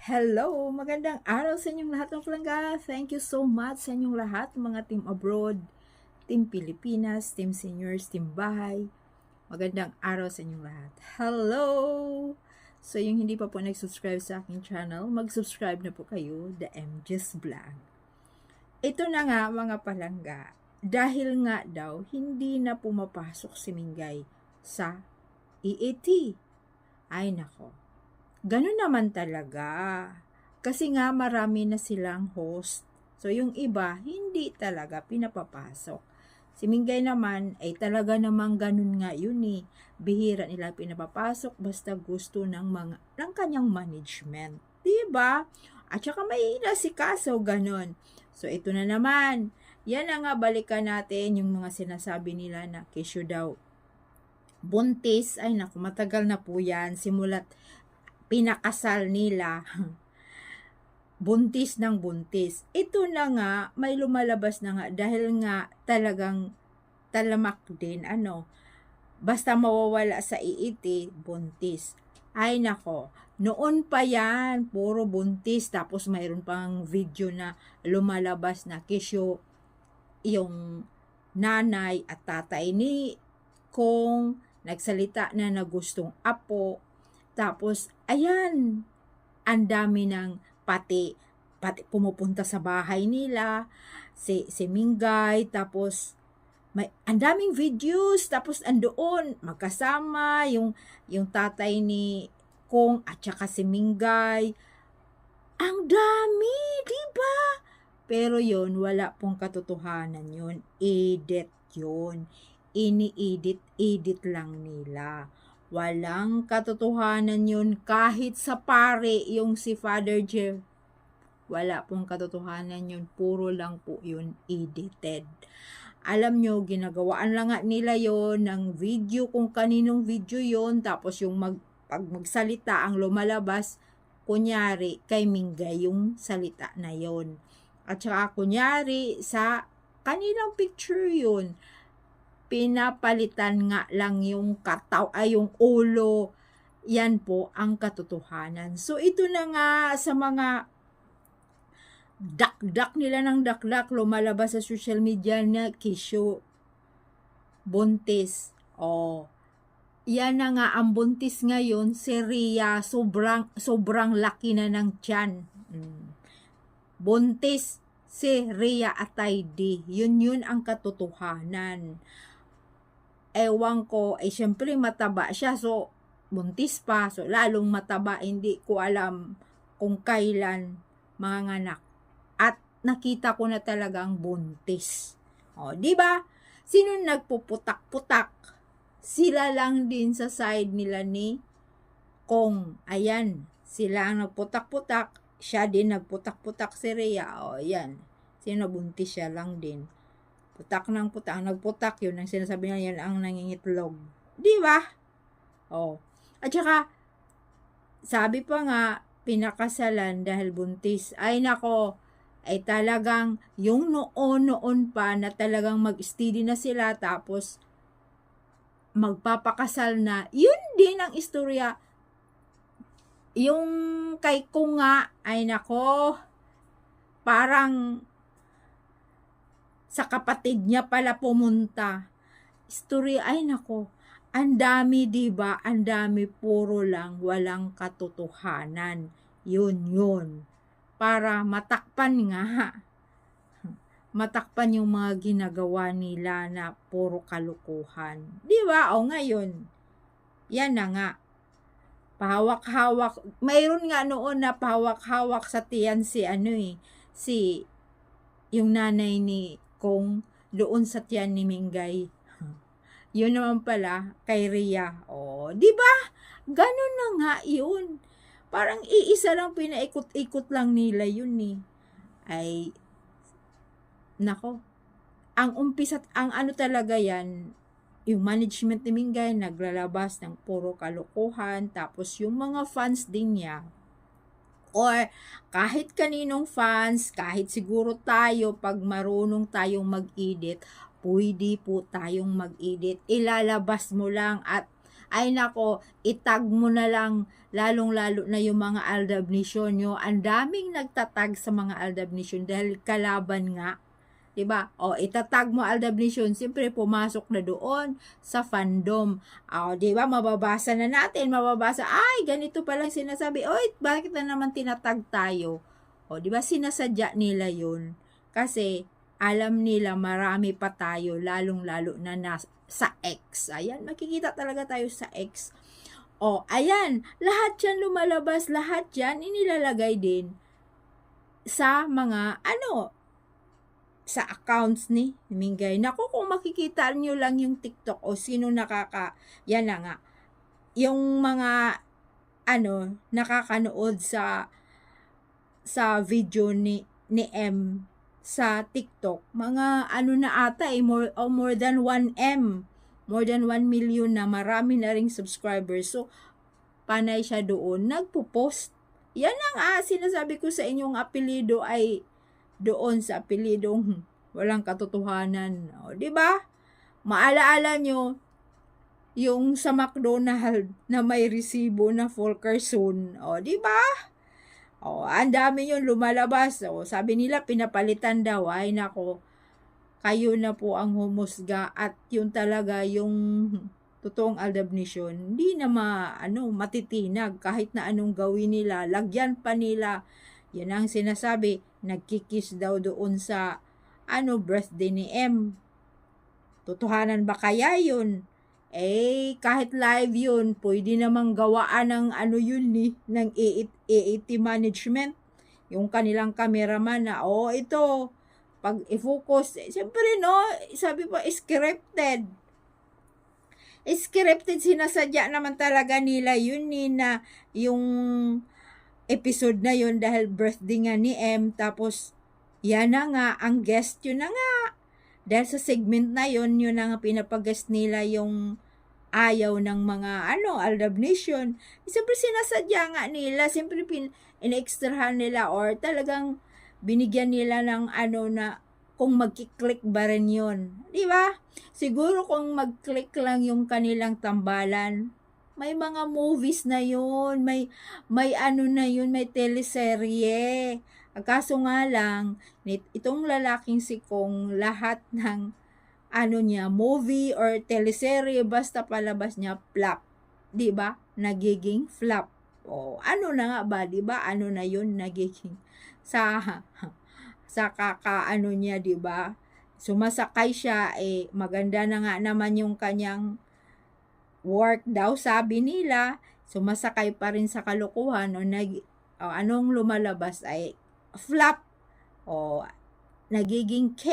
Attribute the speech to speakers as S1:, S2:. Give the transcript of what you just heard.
S1: Hello! Magandang araw sa inyong lahat ng palangga. Thank you so much sa inyong lahat, mga team abroad, team Pilipinas, team seniors, team bahay. Magandang araw sa inyong lahat. Hello! So, yung hindi pa po nag-subscribe sa aking channel, mag-subscribe na po kayo, The MJ's Vlog. Ito na nga, mga palangga. Dahil nga daw, hindi na pumapasok si Mingay sa EAT. Ay nako, Ganun naman talaga. Kasi nga marami na silang host. So yung iba, hindi talaga pinapapasok. Si Mingay naman, ay talaga namang ganun nga yun eh. Bihira nila pinapapasok basta gusto ng mga ng kanyang management. 'Di ba? At saka may si kaso ganun. So ito na naman. Yan na nga balikan natin yung mga sinasabi nila na kisyo daw buntis. Ay naku, matagal na po yan. Simulat pinakasal nila. buntis ng buntis. Ito na nga, may lumalabas na nga dahil nga talagang talamak din, ano, basta mawawala sa iiti, buntis. Ay nako, noon pa yan, puro buntis, tapos mayroon pang video na lumalabas na kisyo yung nanay at tatay ni kung nagsalita na na gustong apo, tapos, ayan, ang dami ng pati, pati pumupunta sa bahay nila, si, si Mingay, tapos, may ang daming videos, tapos andoon, magkasama, yung, yung tatay ni Kong at saka si Mingay. Ang dami, di ba? Pero yon wala pong katotohanan yun. Edit yun. Ini-edit, edit lang nila. Walang katotohanan yun kahit sa pare yung si Father Jeff. Wala pong katotohanan yun. Puro lang po yun edited. Alam nyo, ginagawaan lang nila yon ng video kung kaninong video yon Tapos yung mag, pag magsalita ang lumalabas, kunyari kay Mingay yung salita na yon At saka kunyari sa kanilang picture yun pinapalitan nga lang yung kataw ay yung ulo. Yan po ang katotohanan. So ito na nga sa mga dakdak nila ng dakdak lumalabas sa social media na kisyo buntis. Oh, yan na nga ang buntis ngayon si Ria sobrang sobrang laki na ng tiyan. Mm. Buntis si Ria Ataydi. Yun yun ang katotohanan ewan ko, eh, syempre mataba siya. So, buntis pa. So, lalong mataba. Hindi ko alam kung kailan mga nganak. At nakita ko na talagang buntis. O, di ba? Sino nagpuputak-putak? Sila lang din sa side nila ni Kong. Ayan, sila ang nagputak-putak. Siya din nagputak-putak si Rhea. O, ayan. Sino buntis siya lang din. Putak ng putak. Nagputak yun. Ang sinasabi niya yan ang nangingitlog. Di ba? Oh. At saka, sabi pa nga, pinakasalan dahil buntis. Ay nako, ay talagang yung noon-noon pa na talagang mag-steady na sila tapos magpapakasal na. Yun din ang istorya. Yung kay ko nga, ay nako, parang sa kapatid niya pala pumunta. Story ay nako, ang dami 'di ba? Ang dami puro lang walang katotohanan. Yun yun. Para matakpan nga. Matakpan yung mga ginagawa nila na puro kalukuhan. 'Di ba? O ngayon, yan na nga. Pahawak-hawak. Mayroon nga noon na pahawak-hawak sa tiyan si ano eh, si yung nanay ni kung doon sa tiyan ni Mingay. Yun naman pala kay Ria. Oh, 'di ba? Ganun na nga 'yun. Parang iisa lang pinaikot-ikot lang nila 'yun ni. Eh. Ay nako. Ang umpisa ang ano talaga 'yan, yung management ni Mingay naglalabas ng puro kalokohan tapos yung mga fans din niya or kahit kaninong fans, kahit siguro tayo, pag marunong tayong mag-edit, pwede po tayong mag-edit. Ilalabas mo lang at Ay nako, itag mo na lang lalong-lalo na yung mga Aldab Nation nyo. Ang daming nagtatag sa mga Aldab Nation dahil kalaban nga. 'Di ba? O itatag mo Aldab Nation, siyempre pumasok na doon sa fandom. O 'di ba? Mababasa na natin, mababasa, ay ganito pa lang sinasabi. Oy, bakit na naman tinatag tayo? O 'di ba sinasadya nila 'yun? Kasi alam nila marami pa tayo lalong-lalo na nas, sa X. Ayan, makikita talaga tayo sa X. O, ayan, lahat yan lumalabas, lahat yan inilalagay din sa mga, ano, sa accounts ni Mingay. Naku, kung makikita nyo lang yung TikTok o sino nakaka, yan na nga, yung mga, ano, nakakanood sa, sa video ni, ni M sa TikTok, mga ano na ata eh, more, oh, more than 1M, more than 1 million na, marami na ring subscribers. So, panay siya doon, nagpo-post. Yan ang ah, sinasabi ko sa inyong apelido ay doon sa apelidong walang katotohanan. O, di ba? Maalaala nyo, yung sa McDonald na may resibo na Fulkerson. O, di ba? O, ang dami yun lumalabas. O, sabi nila, pinapalitan daw. Ay, nako, kayo na po ang humusga at yun talaga yung totoong Aldab Nation, hindi na ma, ano, matitinag kahit na anong gawin nila. Lagyan pa nila. Yan ang sinasabi, nagkikis daw doon sa ano, birthday ni M. Totohanan ba kaya yun? Eh, kahit live yun, pwede namang gawaan ng ano yun ni, ng AAT management. Yung kanilang cameraman na, oh, ito, pag i-focus, eh, siyempre no, sabi pa, scripted. Scripted, sinasadya naman talaga nila yun ni na yung episode na yun dahil birthday nga ni M, tapos, yan na nga, ang guest yun na nga. Dahil sa segment na yun, yun na nga pinapag-guest nila yung ayaw ng mga ano, Aldab Nation. Siyempre sinasadya nga nila, siyempre pin, in-extrahan nila or talagang binigyan nila ng ano na kung magkiklik ba rin yun. Di ba? Siguro kung mag-click lang yung kanilang tambalan, may mga movies na yun, may, may ano na yun, may teleserye. Kaso nga lang, itong lalaking si Kong, lahat ng ano niya, movie or teleserye, basta palabas niya, flop. ba? Nagiging flop. O, ano na nga ba, ba? Ano na 'yun nagiging sa sa kakaano niya, ba? Sumasakay siya eh maganda na nga naman yung kanyang work daw sabi nila. Sumasakay pa rin sa kalokohan o nag o, anong lumalabas ay flop o nagiging K